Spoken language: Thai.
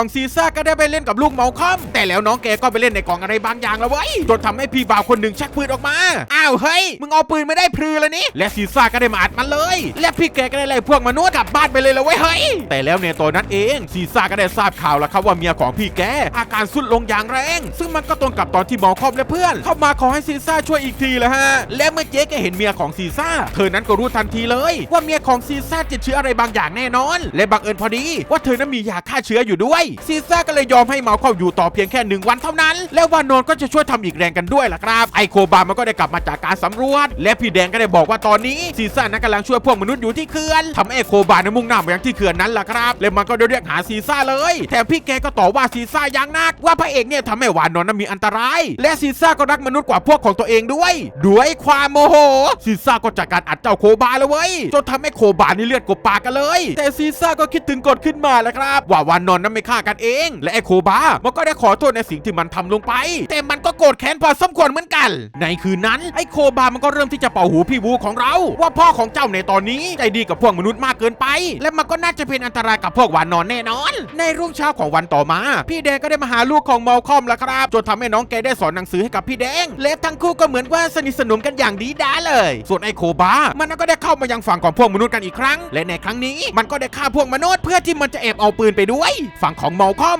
ของซีซ่าก็ได้ไปเล่นกับลูกเมาคอม แต่แล้วน้องแกก็ไปเล่นในกล่องอะไรบางอย่างแล้วเว้ยจนทำให้พี่บ่าวคนหนึ่งชักปืนออกมา อ้าวเฮ้ย มึงเอาปืนไม่ได้พลือแล้วนี่ และซีซ่าก็ได้มาอัดมันเลย และพี่แกก็ได้ไล่พวกมนุษย์กลับบ้านไปเลยแล้วเว้ยเฮ้ย แต่แล้วในตอนนั้นเองซีซ่าก็ได้ทราบข่าวแล้วครับว่าเมียของพี่แกอาการสุดลงอย่างแรง ซึ่งมันก็ตรงกับตอนที่เมาคอมและเพื่อน เข้ามาขอให้ซีซ่าช่วยอีกทีเลยฮะ และเมื่อเจ๊แกเห็นเมียของซีซ่า เธอนั้นก็รู้ทันทีเลย ว่าเมียของซีซ่าติดเชื้ออะไรบางอย่างแน่นอน และบังเอิญพอดี ว่าเธอนั้นมียาฆ่าเชื้ออยู่ด้วยซีซ่าก็เลยยอมให้เมาเข้าอยู่ต่อเพียงแค่หนึ่งวันเท่านั้น แล้ววานอนก็จะช่วยทำอีกแรงกันด้วยล่ะครับ ไอโคบามันก็ได้กลับมาจากการสำรวจ และพี่แดงก็ได้บอกว่าตอนนี้ซีซ่านั้นกำลังช่วยพวกมนุษย์อยู่ที่เขื่อนทำไอโคบานั้นมุ่งหน้ามายังที่เขื่อนนั้นล่ะครับ และมันก็ได้เรียกหาซีซ่าเลยแถมพี่แกก็ต่อว่าซีซ่าอย่างหนัก ว่าพระเอกเนี่ยทำให้วานอนนั้นมีอันตราย และซีซ่าก็รักมนุษย์กว่าพวกของตัวเองด้วย ด้วยความโมโหซีซ่าก็จัดการอัดเจ้าโคบาเลยเว้ยจนทำให้โคบานี่เลือดกบปากกันเลย แต่ซีซ่าก็คิดถึงกฎขึ้นมาแล้วครับ ว่าวานอนนั้นไม่ฆ่ากันเอง และไอโคบามันก็ได้ขอโทษในสิ่งที่มันทำลงไป แต่มันก็โกรธแค้นพอสมควรเหมือนกัน ในคืนนั้นไอโคบามันก็เริ่มที่จะเป่าหูพี่วูของเรา ว่าพ่อของเจ้าในตอนนี้ใจดีกับพวกมนุษย์มากเกินไป และมันก็น่าจะเป็นอันตรายกับพวกวานนอนแน่นอน ในรุ่งเช้าของวันต่อมา พี่แดงก็ได้มาหาลูกของเมาคอมแล้วครับจนทำให้น้องแกได้สอนหนังสือให้กับพี่แดง และทั้งคู่ก็เหมือนว่าสนิทสนมกันอย่างดีด้าเลย ส่วนไอโคบามันก็ได้เข้ามายังฝั่งของพวกมนุษย์กันอีกครั้ง และในครั้งนี้มันก็ได้ฆ่าพวกมนุษย์เพื่อที่มันจะแอบเอาปืนไปด้วย ฝั่งของเมาคอม